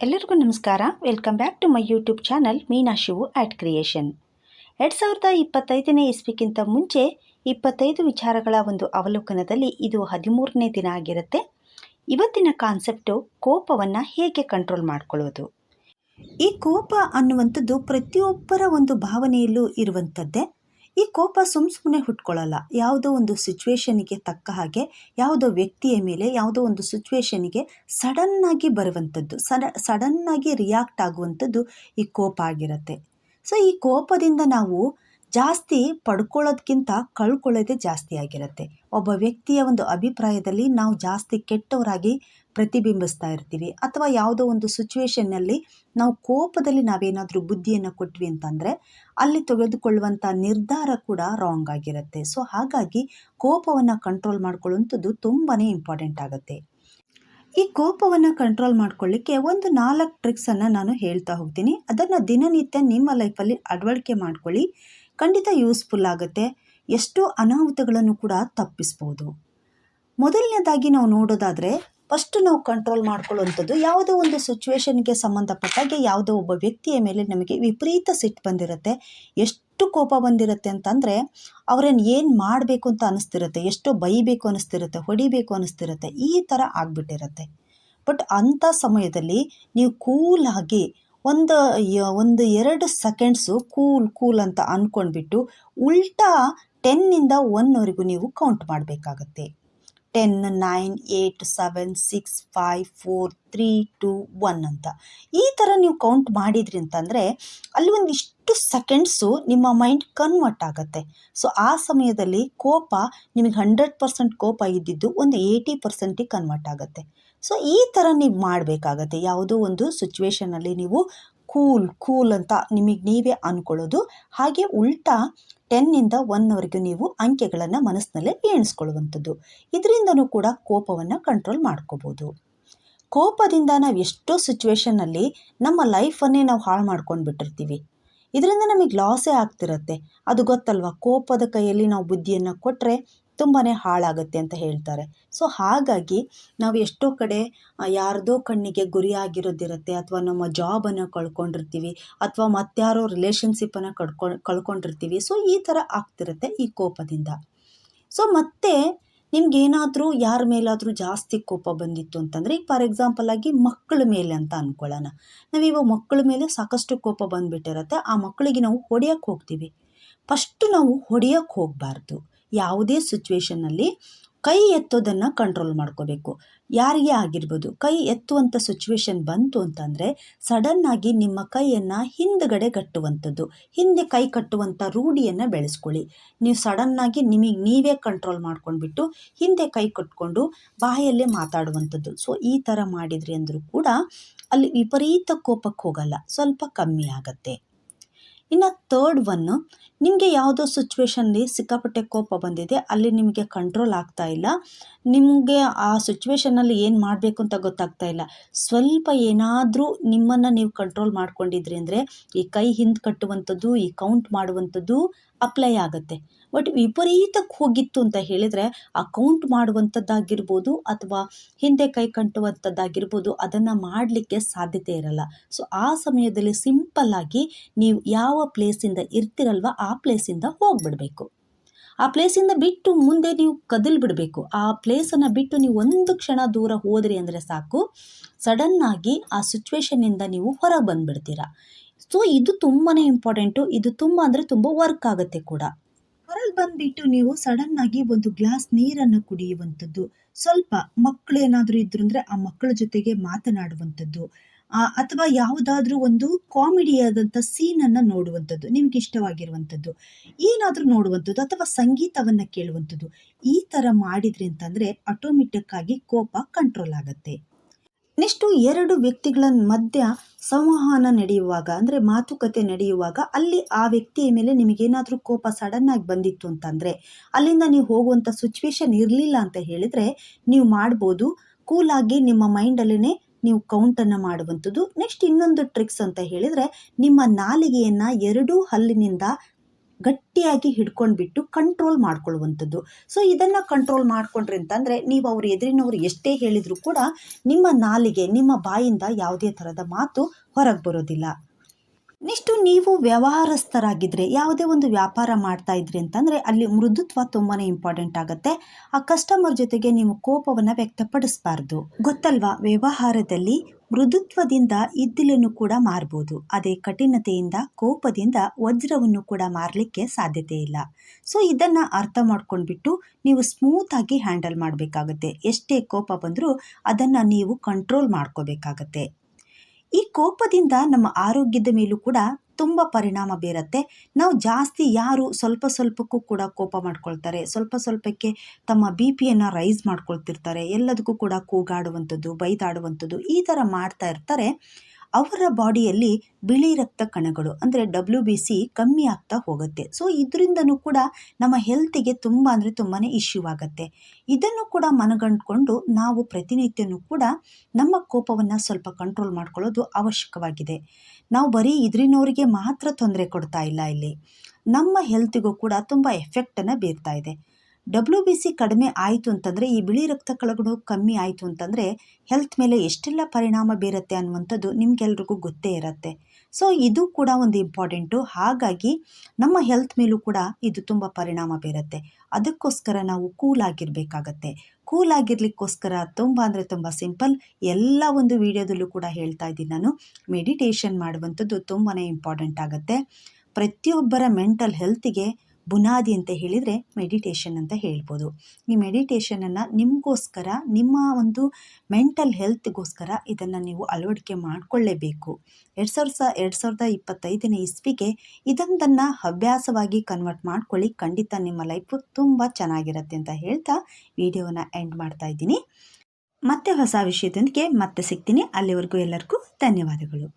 ಎಲ್ಲರಿಗೂ ನಮಸ್ಕಾರ. Welcome back to my YouTube channel Meena Shivu at creation ಎರಡು ಸಾವಿರದ ಇಪ್ಪತ್ತೈದನೇ ಇಸ್ವಿಗಿಂತ ಮುಂಚೆ ಇಪ್ಪತ್ತೈದು ವಿಚಾರಗಳ ಒಂದು ಅವಲೋಕನದಲ್ಲಿ ಇದು ಹದಿಮೂರನೇ ದಿನ ಆಗಿರುತ್ತೆ. ಇವತ್ತಿನ ಕಾನ್ಸೆಪ್ಟು ಕೋಪವನ್ನು ಹೇಗೆ ಕಂಟ್ರೋಲ್ ಮಾಡ್ಕೊಳ್ಳೋದು? ಈ ಕೋಪ ಅನ್ನುವಂಥದ್ದು ಪ್ರತಿಯೊಬ್ಬರ ಒಂದು ಭಾವನೆಯಲ್ಲೂ ಇರುವಂಥದ್ದೇ. ಈ ಕೋಪ ಸುಮ್ ಸುಮ್ಮನೆ ಹುಟ್ಕೊಳ್ಳಲ್ಲ ಯಾವುದೋ ಒಂದು ಸಿಚುವೇಶನಿಗೆ ತಕ್ಕ ಹಾಗೆ, ಯಾವುದೋ ವ್ಯಕ್ತಿಯ ಮೇಲೆ ಯಾವುದೋ ಒಂದು ಸಿಚುವೇಶನಿಗೆ ಸಡನ್ನಾಗಿ ಬರುವಂಥದ್ದು ಸಡನ್ ಸಡನ್ನಾಗಿ ರಿಯಾಕ್ಟ್ ಆಗುವಂಥದ್ದು ಈ ಕೋಪ ಆಗಿರುತ್ತೆ. ಸೊ ಈ ಕೋಪದಿಂದ ನಾವು ಜಾಸ್ತಿ ಪಡ್ಕೊಳ್ಳೋದಕ್ಕಿಂತ ಕಳ್ಕೊಳ್ಳೋದೇ ಜಾಸ್ತಿ ಆಗಿರುತ್ತೆ. ಒಬ್ಬ ವ್ಯಕ್ತಿಯ ಒಂದು ಅಭಿಪ್ರಾಯದಲ್ಲಿ ನಾವು ಜಾಸ್ತಿ ಕೆಟ್ಟವರಾಗಿ ಪ್ರತಿಬಿಂಬಿಸ್ತಾ ಇರ್ತೀವಿ. ಅಥವಾ ಯಾವುದೋ ಒಂದು ಸಿಚುವೇಶನ್ನಲ್ಲಿ ನಾವು ಕೋಪದಲ್ಲಿ ನಾವೇನಾದರೂ ಬುದ್ಧಿಯನ್ನು ಕೊಟ್ವಿ ಅಂತಂದರೆ ಅಲ್ಲಿ ತೆಗೆದುಕೊಳ್ಳುವಂಥ ನಿರ್ಧಾರ ಕೂಡ ರಾಂಗ್ ಆಗಿರುತ್ತೆ. ಸೊ ಹಾಗಾಗಿ ಕೋಪವನ್ನು ಕಂಟ್ರೋಲ್ ಮಾಡ್ಕೊಳ್ಳುವಂಥದ್ದು ತುಂಬಾ ಇಂಪಾರ್ಟೆಂಟ್ ಆಗುತ್ತೆ. ಈ ಕೋಪವನ್ನು ಕಂಟ್ರೋಲ್ ಮಾಡ್ಕೊಳ್ಳಿಕ್ಕೆ ಒಂದು ನಾಲ್ಕು ಟ್ರಿಕ್ಸನ್ನು ನಾನು ಹೇಳ್ತಾ ಹೋಗ್ತೀನಿ. ಅದನ್ನು ದಿನನಿತ್ಯ ನಿಮ್ಮ ಲೈಫಲ್ಲಿ ಅಳವಡಿಕೆ ಮಾಡ್ಕೊಳ್ಳಿ. ಖಂಡಿತ ಯೂಸ್ಫುಲ್ ಆಗುತ್ತೆ. ಎಷ್ಟೋ ಅನಾಹುತಗಳನ್ನು ಕೂಡ ತಪ್ಪಿಸ್ಬೋದು. ಮೊದಲನೇದಾಗಿ ನಾವು ನೋಡೋದಾದರೆ ಫಸ್ಟ್ ನಾವು ಕಂಟ್ರೋಲ್ ಮಾಡ್ಕೊಳ್ಳುವಂಥದ್ದು ಯಾವುದೋ ಒಂದು ಸಿಚುವೇಶನ್ಗೆ ಸಂಬಂಧಪಟ್ಟಾಗೆ ಯಾವುದೋ ಒಬ್ಬ ವ್ಯಕ್ತಿಯ ಮೇಲೆ ನಮಗೆ ವಿಪರೀತ ಸಿಟ್ಟು ಬಂದಿರುತ್ತೆ. ಎಷ್ಟು ಕೋಪ ಬಂದಿರುತ್ತೆ ಅಂತಂದರೆ ಅವ್ರನ್ನ ಏನು ಮಾಡಬೇಕು ಅಂತ ಅನಿಸ್ತಿರುತ್ತೆ, ಎಷ್ಟೋ ಬೈಬೇಕು ಅನಿಸ್ತಿರುತ್ತೆ, ಹೊಡಿಬೇಕು ಅನಿಸ್ತಿರುತ್ತೆ, ಈ ಥರ ಆಗಿಬಿಟ್ಟಿರುತ್ತೆ. ಬಟ್ ಅಂಥ ಸಮಯದಲ್ಲಿ ನೀವು ಕೂಲಾಗಿ ಒಂದು ಒಂದು ಎರಡು ಸೆಕೆಂಡ್ಸು ಕೂಲ್ ಕೂಲ್ ಅಂತ ಅಂದ್ಕೊಂಡ್ಬಿಟ್ಟು ಉಲ್ಟಾ ಟೆನ್ನಿಂದ ಒನ್ವರೆಗೂ ನೀವು ಕೌಂಟ್ ಮಾಡಬೇಕಾಗತ್ತೆ. Ten, nine eight seven, six, five, four, three, two, one ಅಂತ. ಈ ಥರ ನೀವು ಕೌಂಟ್ ಮಾಡಿದ್ರಿ ಅಂತಂದರೆ ಅಲ್ಲಿ ಒಂದಿಷ್ಟು ಸೆಕೆಂಡ್ಸು ನಿಮ್ಮ ಮೈಂಡ್ ಕನ್ವರ್ಟ್ ಆಗುತ್ತೆ. ಸೊ, ಆ ಸಮಯದಲ್ಲಿ ಕೋಪ ನಿಮಗೆ ಹಂಡ್ರೆಡ್ ಪರ್ಸೆಂಟ್ ಕೋಪ ಇದ್ದಿದ್ದು ಒಂದು ಏಯ್ಟಿ ಪರ್ಸೆಂಟಿಗೆ ಕನ್ವರ್ಟ್ ಆಗುತ್ತೆ. ಸೊ ಈ ಥರ ನೀವು ಮಾಡಬೇಕಾಗತ್ತೆ. ಯಾವುದೋ ಒಂದು ಸಿಚುವೇಶನಲ್ಲಿ ನೀವು ಕೂಲ್ ಕೂಲ್ ಅಂತ ನಿಮಗೆ ನೀವೇ ಅಂದ್ಕೊಳ್ಳೋದು ಹಾಗೆ ಉಲ್ಟಾ ಟೆನ್ನಿಂದ ಒನ್ವರೆಗೂ ನೀವು ಅಂಕೆಗಳನ್ನು ಮನಸ್ಸಿನಲ್ಲೇ ಎಣಿಸ್ಕೊಳ್ಳುವಂಥದ್ದು. ಇದರಿಂದನೂ ಕೂಡ ಕೋಪವನ್ನು ಕಂಟ್ರೋಲ್ ಮಾಡ್ಕೋಬೋದು. ಕೋಪದಿಂದ ನಾವು ಎಷ್ಟೋ ಸಿಚುವೇಷನಲ್ಲಿ ನಮ್ಮ ಲೈಫನ್ನೇ ನಾವು ಹಾಳು ಮಾಡ್ಕೊಂಡು ಬಿಟ್ಟಿರ್ತೀವಿ. ಇದರಿಂದ ನಮಗೆ ಲಾಸೇ ಆಗ್ತಿರತ್ತೆ. ಅದು ಗೊತ್ತಲ್ವ? ಕೋಪದ ಕೈಯಲ್ಲಿ ನಾವು ಬುದ್ಧಿಯನ್ನು ಕೊಟ್ಟರೆ ತುಂಬಾ ಹಾಳಾಗುತ್ತೆ ಅಂತ ಹೇಳ್ತಾರೆ. ಸೊ ಹಾಗಾಗಿ ನಾವು ಎಷ್ಟೋ ಕಡೆ ಯಾರದೋ ಕಣ್ಣಿಗೆ ಗುರಿಯಾಗಿರೋದಿರುತ್ತೆ ಅಥವಾ ನಮ್ಮ ಜಾಬನ್ನು ಕಳ್ಕೊಂಡಿರ್ತೀವಿ, ಅಥವಾ ಮತ್ತಾರೋ ರಿಲೇಶನ್ಶಿಪ್ಪನ್ನು ಕಳ್ಕೊಂಡು ಕಳ್ಕೊಂಡಿರ್ತೀವಿ ಸೊ ಈ ಥರ ಆಗ್ತಿರುತ್ತೆ ಈ ಕೋಪದಿಂದ. ಸೊ ಮತ್ತೆ ನಿಮ್ಗೇನಾದರೂ, ಯಾರ ಮೇಲಾದರೂ ಜಾಸ್ತಿ ಕೋಪ ಬಂದಿತ್ತು ಅಂತಂದರೆ, ಈಗ ಫಾರ್ ಎಕ್ಸಾಂಪಲ್ ಆಗಿ ಮಕ್ಕಳ ಮೇಲೆ ಅಂತ ಅಂದ್ಕೊಳ್ಳೋಣ ನಾವಿವಾಗ ಮಕ್ಕಳ ಮೇಲೆ ಸಾಕಷ್ಟು ಕೋಪ ಬಂದುಬಿಟ್ಟಿರುತ್ತೆ, ಆ ಮಕ್ಕಳಿಗೆ ನಾವು ಹೊಡೆಯೋಕ್ಕೆ ಹೋಗ್ತೀವಿ. ಫಸ್ಟು ನಾವು ಹೊಡೆಯೋಕ್ಕೆ ಹೋಗಬಾರ್ದು. ಯಾವುದೇ ಸಿಚುವೇಶನ್ನಲ್ಲಿ ಕೈ ಎತ್ತೋದನ್ನು ಕಂಟ್ರೋಲ್ ಮಾಡ್ಕೋಬೇಕು. ಯಾರಿಗೆ ಆಗಿರ್ಬೋದು? ಕೈ ಎತ್ತುವಂಥ ಸಿಚುವೇಶನ್ ಬಂತು ಅಂತಂದರೆ ಸಡನ್ನಾಗಿ ನಿಮ್ಮ ಕೈಯನ್ನು ಹಿಂದ್ಗಡೆ ಕಟ್ಟುವಂಥದ್ದು. ಹಿಂದೆ ಕೈ ಕಟ್ಟುವಂಥ ರೂಢಿಯನ್ನು ಬೆಳೆಸ್ಕೊಳ್ಳಿ. ನೀವು ಸಡನ್ನಾಗಿ ನಿಮಗೆ ನೀವೇ ಕಂಟ್ರೋಲ್ ಮಾಡ್ಕೊಂಡ್ಬಿಟ್ಟು ಹಿಂದೆ ಕೈ ಕಟ್ಕೊಂಡು ಬಾಯಲ್ಲೇ ಮಾತಾಡುವಂಥದ್ದು. ಸೊ ಈ ಥರ ಮಾಡಿದ್ರಿ ಅಂದರೂ ಕೂಡ ಅಲ್ಲಿ ವಿಪರೀತ ಕೋಪಕ್ಕೆ ಹೋಗಲ್ಲ. ಸ್ವಲ್ಪ ಕಮ್ಮಿ ಆಗತ್ತೆ. ಇನ್ನು ತರ್ಡ್ ಒನ್ನು ನಿಮಗೆ ಯಾವುದೋ ಸಿಚುವೇಶನ್ಲಿ ಸಿಕ್ಕಾಪಟ್ಟೆ ಕೋಪ ಬಂದಿದೆ, ಅಲ್ಲಿ ನಿಮಗೆ ಕಂಟ್ರೋಲ್ ಆಗ್ತಾ ಇಲ್ಲ. ನಿಮಗೆ ಆ ಸಿಚುವೇಷನಲ್ಲಿ ಏನು ಮಾಡಬೇಕು ಅಂತ ಗೊತ್ತಾಗ್ತಾ ಇಲ್ಲ. ಸ್ವಲ್ಪ ಏನಾದರೂ ನಿಮ್ಮನ್ನು ನೀವು ಕಂಟ್ರೋಲ್ ಮಾಡ್ಕೊಂಡಿದ್ರಿ ಅಂದರೆ, ಈ ಕೈ ಹಿಂದೆ ಕಟ್ಟುವಂಥದ್ದು, ಈ ಕೌಂಟ್ ಮಾಡುವಂಥದ್ದು ಅಪ್ಲೈ ಆಗುತ್ತೆ. ಬಟ್ ವಿಪರೀತಕ್ಕೆ ಹೋಗಿತ್ತು ಅಂತ ಹೇಳಿದರೆ ಅಕೌಂಟ್ ಕೌಂಟ್ ಮಾಡುವಂಥದ್ದಾಗಿರ್ಬೋದು ಅಥವಾ ಹಿಂದೆ ಕೈ ಕಟ್ಟುವಂಥದ್ದಾಗಿರ್ಬೋದು ಅದನ್ನು ಮಾಡಲಿಕ್ಕೆ ಸಾಧ್ಯತೆ ಇರಲ್ಲ. ಸೊ ಆ ಸಮಯದಲ್ಲಿ ಸಿಂಪಲ್ಲಾಗಿ ನೀವು ಯಾವ ಪ್ಲೇಸಿಂದ ಇರ್ತಿರಲ್ವ ಆ ಪ್ಲೇಸಿಂದ ಹೋಗಿಬಿಡಬೇಕು. ಆ ಪ್ಲೇಸಿಂದ ಬಿಟ್ಟು ಮುಂದೆ ನೀವು ಕದಲ್ ಬಿಡಬೇಕು. ಆ ಪ್ಲೇಸನ್ನು ಬಿಟ್ಟು ನೀವು ಒಂದು ಕ್ಷಣ ದೂರ ಹೋದ್ರಿ ಅಂದರೆ ಸಾಕು. ಸಡನ್ನಾಗಿ ಆ ಸಿಚುವೇಶನ್ನಿಂದ ನೀವು ಹೊರಗೆ ಬಂದುಬಿಡ್ತೀರ. ಸೊ ಇದು ತುಂಬಾ ಇಂಪಾರ್ಟೆಂಟು ಇದು ತುಂಬ ಅಂದರೆ ತುಂಬ ವರ್ಕ್ ಆಗುತ್ತೆ ಕೂಡ. ಹೊರಗೆ ಬಂದ್ಬಿಟ್ಟು ನೀವು ಸಡನ್ ಆಗಿ ಒಂದು ಗ್ಲಾಸ್ ನೀರನ್ನು ಕುಡಿಯುವಂಥದ್ದು, ಸ್ವಲ್ಪ ಮಕ್ಕಳು ಏನಾದರೂ ಇದ್ರು ಅಂದರೆ ಆ ಮಕ್ಕಳ ಜೊತೆಗೆ ಮಾತನಾಡುವಂಥದ್ದು ಅಥವಾ ಯಾವುದಾದ್ರೂ ಒಂದು ಕಾಮಿಡಿಯಾದಂಥ ಸೀನನ್ನು ನೋಡುವಂಥದ್ದು, ನಿಮ್ಗೆ ಇಷ್ಟವಾಗಿರುವಂಥದ್ದು, ಏನಾದರೂ ನೋಡುವಂಥದ್ದು, ಅಥವಾ ಸಂಗೀತವನ್ನು ಕೇಳುವಂಥದ್ದು, ಈ ಥರ ಮಾಡಿದ್ರಿ ಅಂತಂದರೆ ಆಟೋಮೆಟಿಕ್ಕಾಗಿ ಕೋಪ ಕಂಟ್ರೋಲ್ ಆಗುತ್ತೆ. ನೆಕ್ಸ್ಟು ಎರಡು ವ್ಯಕ್ತಿಗಳ ಮಧ್ಯ ಸಂವಹನ ನಡೆಯುವಾಗ, ಅಂದರೆ ಮಾತುಕತೆ ನಡೆಯುವಾಗ, ಅಲ್ಲಿ ಆ ವ್ಯಕ್ತಿಯ ಮೇಲೆ ನಿಮಗೇನಾದರೂ ಕೋಪ ಸಡನ್ನಾಗಿ ಬಂದಿತ್ತು ಅಂತಂದರೆ, ಅಲ್ಲಿಂದ ನೀವು ಹೋಗುವಂಥ ಸಿಚುವೇಶನ್ ಇರಲಿಲ್ಲ ಅಂತ ಹೇಳಿದರೆ, ನೀವು ಮಾಡ್ಬೋದು. ಕೂಲಾಗಿ ನಿಮ್ಮ ಮೈಂಡಲ್ಲೇ ನೀವು ಕೌಂಟನ್ನು ಮಾಡುವಂಥದ್ದು. ನೆಕ್ಸ್ಟ್ ಇನ್ನೊಂದು ಟ್ರಿಕ್ಸ್ ಅಂತ ಹೇಳಿದರೆ, ನಿಮ್ಮ ನಾಲಿಗೆಯನ್ನು ಎರಡೂ ಹಲ್ಲಿನಿಂದ ಗಟ್ಟಿಯಾಗಿ ಹಿಡ್ಕೊಂಡ್ಬಿಟ್ಟು ಕಂಟ್ರೋಲ್ ಮಾಡ್ಕೊಳ್ಳುವಂಥದ್ದು. ಸೊ ಇದನ್ನು ಕಂಟ್ರೋಲ್ ಮಾಡ್ಕೊಂಡ್ರಿ ಅಂತಂದರೆ, ನೀವು ಅವ್ರ ಎದುರಿನವರು ಎಷ್ಟೇ ಹೇಳಿದರೂ ಕೂಡ ನಿಮ್ಮ ನಾಲಿಗೆ, ನಿಮ್ಮ ಬಾಯಿಂದ ಯಾವುದೇ ಥರದ ಮಾತು ಹೊರಗೆ ಬರೋದಿಲ್ಲ. ನೆಕ್ಸ್ಟು ನೀವು ವ್ಯವಹಾರಸ್ಥರಾಗಿದ್ದರೆ ಯಾವುದೇ ಒಂದು ವ್ಯಾಪಾರ ಮಾಡ್ತಾ ಇದ್ರಿ ಅಂತಂದರೆ ಅಲ್ಲಿ ಮೃದುತ್ವ ತುಂಬಾ ಇಂಪಾರ್ಟೆಂಟ್ ಆಗುತ್ತೆ. ಆ ಕಸ್ಟಮರ್ ಜೊತೆಗೆ ನೀವು ಕೋಪವನ್ನು ವ್ಯಕ್ತಪಡಿಸಬಾರ್ದು. ಗೊತ್ತಲ್ವಾ? ವ್ಯವಹಾರದಲ್ಲಿ ಮೃದುತ್ವದಿಂದ ಇದ್ದಿಲನ್ನು ಕೂಡ ಮಾರ್ಬೋದು. ಅದೇ ಕಠಿಣತೆಯಿಂದ, ಕೋಪದಿಂದ ವಜ್ರವನ್ನು ಕೂಡ ಮಾರಲಿಕ್ಕೆ ಸಾಧ್ಯತೆ ಇಲ್ಲ. ಸೊ ಇದನ್ನು ಅರ್ಥ ಮಾಡ್ಕೊಂಡ್ಬಿಟ್ಟು ನೀವು ಸ್ಮೂತಾಗಿ ಹ್ಯಾಂಡಲ್ ಮಾಡಬೇಕಾಗುತ್ತೆ. ಎಷ್ಟೇ ಕೋಪ ಬಂದರೂ ಅದನ್ನು ನೀವು ಕಂಟ್ರೋಲ್ ಮಾಡ್ಕೋಬೇಕಾಗತ್ತೆ. ಈ ಕೋಪದಿಂದ ನಮ್ಮ ಆರೋಗ್ಯದ ಮೇಲೂ ಕೂಡ ತುಂಬ ಪರಿಣಾಮ ಬೀರುತ್ತೆ. ನಾವು ಜಾಸ್ತಿ ಯಾರು ಸ್ವಲ್ಪ ಸ್ವಲ್ಪಕ್ಕೂ ಕೂಡ ಕೋಪ ಮಾಡ್ಕೊಳ್ತಾರೆ. ಸ್ವಲ್ಪ ಸ್ವಲ್ಪಕ್ಕೆ ತಮ್ಮ ಬಿ ಪಿಯನ್ನು ರೈಸ್ ಮಾಡ್ಕೊಳ್ತಿರ್ತಾರೆ. ಎಲ್ಲದಕ್ಕೂ ಕೂಡ ಕೂಗಾಡುವಂಥದ್ದು, ಬೈದಾಡುವಂಥದ್ದು ಈ ಥರ ಮಾಡ್ತಾ ಇರ್ತಾರೆ. ಅವರ ಬಾಡಿಯಲ್ಲಿ ಬಿಳಿ ರಕ್ತ ಕಣಗಳು, ಅಂದರೆ ಡಬ್ಲ್ಯೂ ಬಿ ಸಿ ಕಮ್ಮಿ ಆಗ್ತಾ ಹೋಗುತ್ತೆ. ಸೊ ಇದರಿಂದನೂ ಕೂಡ ನಮ್ಮ ಹೆಲ್ತಿಗೆ ತುಂಬ ಅಂದರೆ ತುಂಬಾ ಇಶ್ಯೂ ಆಗುತ್ತೆ. ಇದನ್ನು ಕೂಡ ಮನಗಂಡ್ಕೊಂಡು ನಾವು ಪ್ರತಿನಿತ್ಯನೂ ಕೂಡ ನಮ್ಮ ಕೋಪವನ್ನು ಸ್ವಲ್ಪ ಕಂಟ್ರೋಲ್ ಮಾಡ್ಕೊಳ್ಳೋದು ಅವಶ್ಯಕವಾಗಿದೆ. ನಾವು ಬರೀ ಇದರಿನವರಿಗೆ ಮಾತ್ರ ತೊಂದರೆ ಕೊಡ್ತಾ ಇಲ್ಲ ಇಲ್ಲಿ. ನಮ್ಮ ಹೆಲ್ತಿಗೂ ಕೂಡ ತುಂಬ ಎಫೆಕ್ಟನ್ನು ಬೀರ್ತಾ ಇದೆ. ಡಬ್ಲ್ಯೂ ಬಿ ಸಿ ಕಡಿಮೆ ಆಯಿತು ಅಂತಂದರೆ, ಈ ಬಿಳಿ ರಕ್ತ ಕಣಗಳು ಕಮ್ಮಿ ಆಯಿತು ಅಂತಂದರೆ ಹೆಲ್ತ್ ಮೇಲೆ ಎಷ್ಟೆಲ್ಲ ಪರಿಣಾಮ ಬೀರುತ್ತೆ ಅನ್ನುವಂಥದ್ದು ನಿಮಗೆಲ್ರಿಗೂ ಗೊತ್ತೇ ಇರುತ್ತೆ. ಸೊ ಇದು ಕೂಡ ಒಂದು ಇಂಪಾರ್ಟೆಂಟು ಹಾಗಾಗಿ, ನಮ್ಮ ಹೆಲ್ತ್ ಮೇಲೂ ಕೂಡ ಇದು ತುಂಬ ಪರಿಣಾಮ ಬೀರುತ್ತೆ. ಅದಕ್ಕೋಸ್ಕರ ನಾವು ಕೂಲ್ ಆಗಿರಬೇಕಾಗತ್ತೆ. ಕೂಲ್ ಆಗಿರಲಿಕ್ಕೋಸ್ಕರ ತುಂಬ ಅಂದರೆ ತುಂಬ ಸಿಂಪಲ್ ಎಲ್ಲ ಒಂದು ವಿಡಿಯೋದಲ್ಲೂ ಕೂಡ ಹೇಳ್ತಾ ಇದ್ದೀನಿ ನಾನು. ಮೆಡಿಟೇಷನ್ ಮಾಡುವಂಥದ್ದು ತುಂಬಾ ಇಂಪಾರ್ಟೆಂಟ್ ಆಗುತ್ತೆ. ಪ್ರತಿಯೊಬ್ಬರ ಮೆಂಟಲ್ ಹೆಲ್ತಿಗೆ ಬುನಾದಿ ಅಂತ ಹೇಳಿದರೆ ಮೆಡಿಟೇಷನ್ ಅಂತ ಹೇಳ್ಬೋದು. ಈ ಮೆಡಿಟೇಷನನ್ನು ನಿಮಗೋಸ್ಕರ, ನಿಮ್ಮ ಒಂದು ಮೆಂಟಲ್ ಹೆಲ್ತ್ಗೋಸ್ಕರ ಇದನ್ನು ನೀವು ಅಳವಡಿಕೆ ಮಾಡಿಕೊಳ್ಳೇಬೇಕು. ಎರಡು ಸಾವಿರದ ಸ ಎರಡು ಸಾವಿರದ ಇಪ್ಪತ್ತೈದನೇ ಇಸ್ವಿಗೆ ಇದೊಂದನ್ನು ಹವ್ಯಾಸವಾಗಿ ಕನ್ವರ್ಟ್ ಮಾಡ್ಕೊಳ್ಳಿ. ಖಂಡಿತ ನಿಮ್ಮ ಲೈಫು ತುಂಬ ಚೆನ್ನಾಗಿರುತ್ತೆ ಅಂತ ಹೇಳ್ತಾ ವಿಡಿಯೋನ ಎಂಡ್ ಮಾಡ್ತಾ ಇದ್ದೀನಿ. ಮತ್ತೆ ಹೊಸ ವಿಷಯದೊಂದಿಗೆ ಮತ್ತೆ ಸಿಗ್ತೀನಿ. ಅಲ್ಲಿವರೆಗೂ ಎಲ್ಲರಿಗೂ ಧನ್ಯವಾದಗಳು.